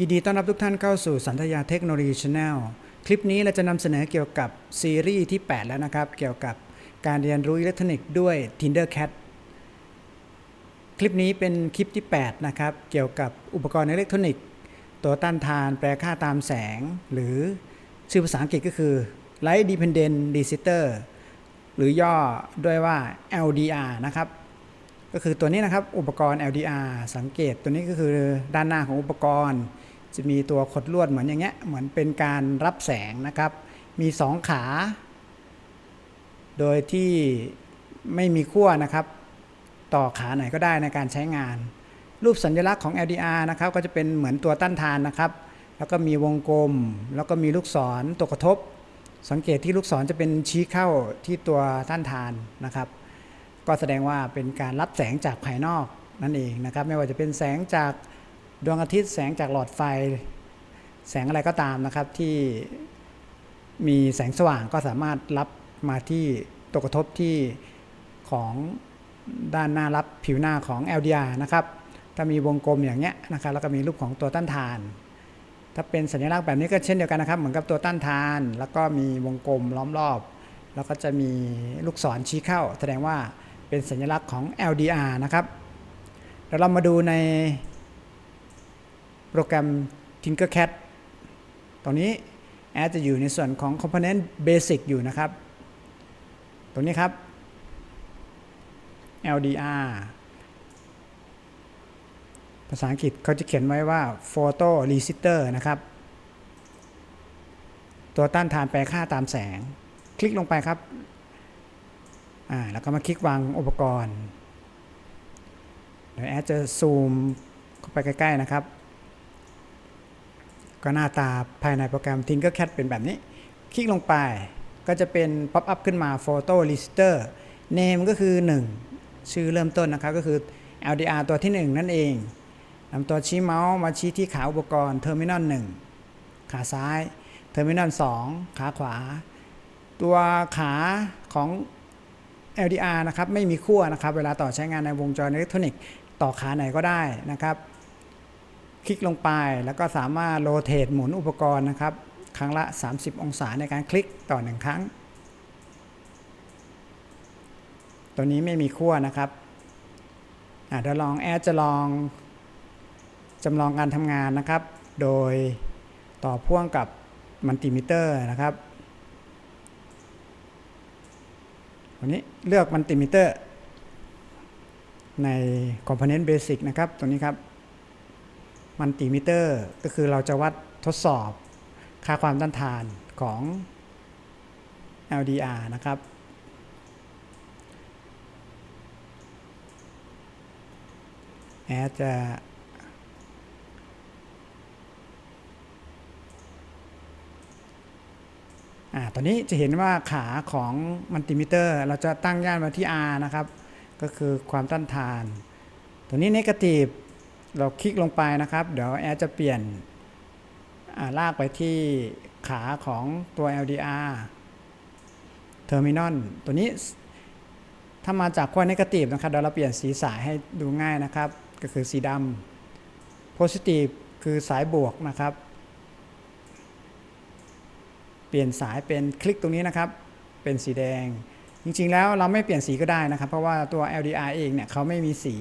ยินดีต้อนรับทุกท่านเข้าสู่สันทยาเทคโนโลยีชาแนลคลิปนี้เราจะนำเสนอเกี่ยวกับซีรีส์ที่ 8 แล้วนะครับ เกี่ยวกับการเรียนรู้อิเล็กทรอนิกส์ด้วย TinderCat คลิปนี้เป็นคลิปที่ 8 นะครับ เกี่ยวกับอุปกรณ์อิเล็กทรอนิกส์ ตัวต้านทานแปรค่าตามแสง หรือชื่อภาษาอังกฤษก็คือ Light Dependent Resistor หรือย่อด้วยว่า LDR นะครับ ก็คือตัวนี้นะครับอุปกรณ์ LDR สังเกตตัวนี้ก็คือด้านหน้าของอุปกรณ์ จะมีตัวขดลวดเหมือนอย่างเงี้ยเหมือนเป็นการรับแสงนะครับ มี2ขา โดยที่ไม่มีขั้วนะครับ ต่อขาไหนก็ได้ในการใช้งาน รูปสัญลักษณ์ของ LDR นะครับก็จะเป็นเหมือนตัวต้านทานนะครับ แล้วก็มีวงกลม แล้วก็มีลูกศรตัวกระทบ สังเกตที่ลูกศรจะเป็นชี้เข้าที่ตัวต้านทานนะครับ ก็แสดงว่าเป็นการรับแสงจากภายนอกนั่นเองนะครับ ไม่ว่าจะเป็นแสงจาก ดวงอาทิตย์แสงจากหลอดไฟ แสงอะไรก็ตามนะครับที่มีแสงสว่างก็สามารถรับมาที่ตัวกระทบที่ของด้านหน้ารับผิวหน้าของ LDR นะครับ ถ้ามีวงกลมอย่างเงี้ยนะครับแล้วก็มีรูปของตัวต้านทาน ถ้าเป็นสัญลักษณ์แบบนี้ก็เช่นเดียวกันนะครับ เหมือนกับตัวต้านทาน แล้วก็มีวงกลมล้อมรอบ แล้วก็จะมีลูกศรชี้เข้า แสดงว่าเป็นสัญลักษณ์ของ LDR นะครับเดี๋ยวเรามาดูใน โปรแกรม Tinkercad ตรงนี้แอดจะอยู่ในส่วนของ Component Basic อยู่นะครับ ตรงนี้ครับ LDR ภาษาอังกฤษเขาจะเขียนไว้ว่า Photo Resistor นะครับ ตัวต้านทานแปรค่าตามแสง คลิกลงไปครับอ่าแล้วก็มาคลิกวางอุปกรณ์ เดี๋ยวแอดจะซูมเข้าไปใกล้ ๆ นะครับ ก็หน้าตาภายในโปรแกรม Tinkercad เป็นแบบนี้ คลิกลงไปก็จะเป็นป๊อปอัพขึ้นมา Photo Lister Name ก็คือ 1 ชื่อเริ่มต้นนะครับก็คือ LDR ตัวที่ 1 นั่นเองนำตัวชี้เมาส์มาชี้ที่ขาอุปกรณ์ Terminal 1 ขาซ้าย Terminal 2 ขาขวา ตัวขาของ LDR นะครับไม่มีขั้วนะครับ เวลาต่อใช้งานในวงจรอิเล็กทรอนิกส์ต่อขาไหนก็ได้นะครับ คลิกลงไปแล้วก็สามารถโรเตทหมุนอุปกรณ์นะครับ ครั้งละ 30 องศาในการคลิกต่อ 1 ครั้ง ตัวนี้ไม่มีขั้วนะครับอะเดี๋ยวลองแอดจะลองจำลองการทำงานนะครับ โดยต่อพ่วงกับมัลติมิเตอร์นะครับวันนี้เลือกมัลติมิเตอร์ใน Component Basic นะครับตัวนี้ครับ มัลติมิเตอร์ ก็คือเราจะวัดทดสอบค่าความต้านทานของ LDR นะครับ แอดจะ อ่า ตอนนี้จะเห็นว่าขาของมัลติมิเตอร์ เราจะตั้งย่านมาที่ R นะครับ ก็คือความต้านทาน ตัวนี้ Negative เราคลิกลงไปนะครับ เดี๋ยวแอดจะเปลี่ยนลากไปที่ขาของตัว LDR Terminal ตัวนี้ ถ้ามาจากขั้ว Negative นะครับเดี๋ยวเราเปลี่ยนสีสายให้ดูง่ายนะครับ ก็คือสีดำ Positive คือสายบวกนะครับ เปลี่ยนสายเป็นคลิกตรงนี้นะครับ เป็นสีแดง จริงๆแล้วเราไม่เปลี่ยนสีก็ได้นะครับ เพราะว่าตัว LDR เองเนี่ยเขาไม่มีสี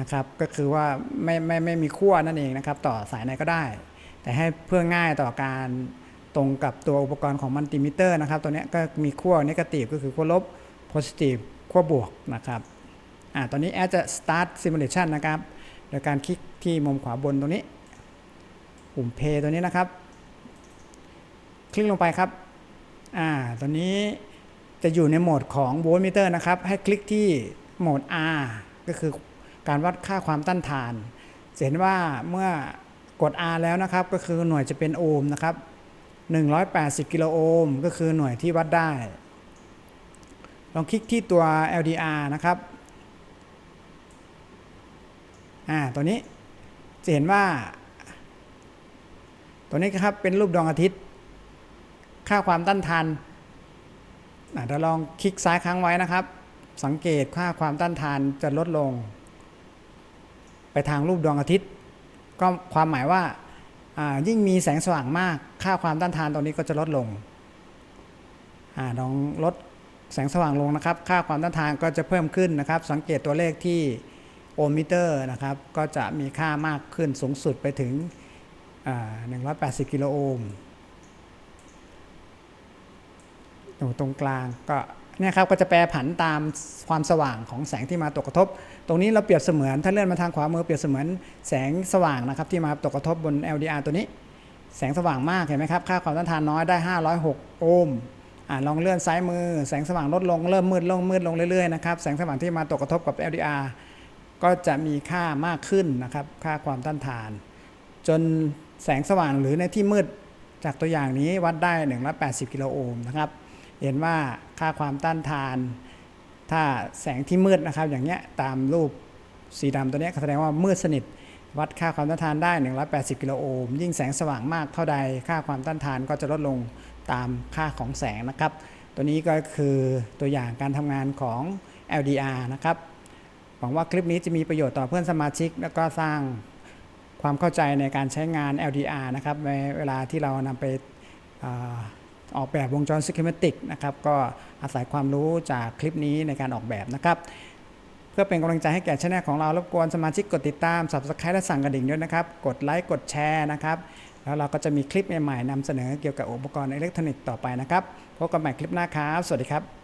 นะครับ ก็คือว่าไม่ไม่ไม่มีขั้วนั่นเองนะครับ ต่อสายไหนก็ได้ แต่ให้เพื่อง่ายต่อการตรงกับตัวอุปกรณ์ของมัลติมิเตอร์นะครับ ตัวนี้ก็มีขั้วนกาทีฟก็คือขั้วลบโพซิทีฟขั้วบวกนะครับอ่าตอนนี้แอดจะ start simulation นะครับโดยการคลิกที่มุมขวาบนตรงนี้ ปุ่ม play ตัวนี้นะครับ คลิกลงไปครับอ่าตอนนี้จะอยู่ในโหมดของโวลต์มิเตอร์นะครับ ให้คลิกที่โหมด R ก็คือ การวัดค่าความต้านทานเห็นว่าเมื่อกด R แล้วนะครับ ก็คือหน่วยจะเป็นโอห์มนะครับ 180 กิโลโอห์มก็คือหน่วยที่วัดได้ ลองคลิกที่ตัว LDR นะครับอ่าตัวนี้จะเห็นว่า ตัวนี้ครับเป็นรูปดวงอาทิตย์ ค่าความต้านทานเราลองคลิกซ้ายค้างไว้นะครับ สังเกตค่าความต้านทานจะลดลง ทางรูปดวงอาทิตย์ ก็ความหมายว่าายิ่งมีแสงสว่างมาก ค่าความต้านทานตรงนี้ก็จะลดลงอลองลดแสงสว่างลงนะครับ ค่าความต้านทานก็จะเพิ่มขึ้นนะครับ สังเกตตัวเลขที่โอห์มมิเตอร์นะครับ ก็จะมีค่ามากขึ้นสูงสุดไปถึง 180 กิโลโอห์มตรงกลางก็ นี่ยครับก็จะแปรผันตามความสว่างของแสงที่มาตกกระทบ ตรงนี้เราเปรียบเสมือนถ้าเลื่อนมาทางขวามือเปรียบเสมือนแสงสว่างนะครับที่มาตกกระทบบน LDR ตัวนี้ แสงสว่างมากเห็นไหมครับค่าความต้านทานน้อยได้ 506 โอห์มอลองเลื่อนซ้ายมือ แสงสว่างลดลงเริ่มมืดลงมืดลงเรื่อยๆนะครับแสงสว่างที่มาตกกระทบกับ LDR ก็จะมีค่ามากขึ้นนะครับค่าความต้านทาน จนแสงสว่างหรือในที่มืดจากตัวอย่างนี้วัดได้ 180 กิโลโอห์มนะครับ เห็นว่าค่าความต้านทาน ถ้าแสงที่มืดนะครับ อย่างเงี้ยตามรูปสีดำตัวเนี้ยแสดงว่ามืดสนิท วัดค่าความต้านทานได้ 180 กิโลโอห์มยิ่งแสงสว่างมากเท่าใด ค่าความต้านทานก็จะลดลงตามค่าของแสงนะครับ ตัวนี้ก็คือตัวอย่างการทำงานของ LDR นะครับหวังว่าคลิปนี้จะมีประโยชน์ต่อเพื่อนสมาชิก แล้วก็สร้างความเข้าใจในการใช้งาน LDR นะครับในเวลาที่เรานำไปา ออกแบบวงจรสกิมติกนะครับก็อาศัยความรู้จากคลิปนี้ในการออกแบบนะครับ เพื่อเป็นกำลังใจให้แก่ช่องของเรารบกวนสมาชิกกดติดตาม subscribe และสั่งกระดิ่งด้วยนะครับ กดไลค์กดแชร์นะครับแล้วเราก็จะมีคลิปใหม่ๆนำเสนอเกี่ยวกับอุปกรณ์อิเล็กทรอนิกส์ต่อไปนะครับพบกันใหม่คลิปหน้าครับ สวัสดีครับ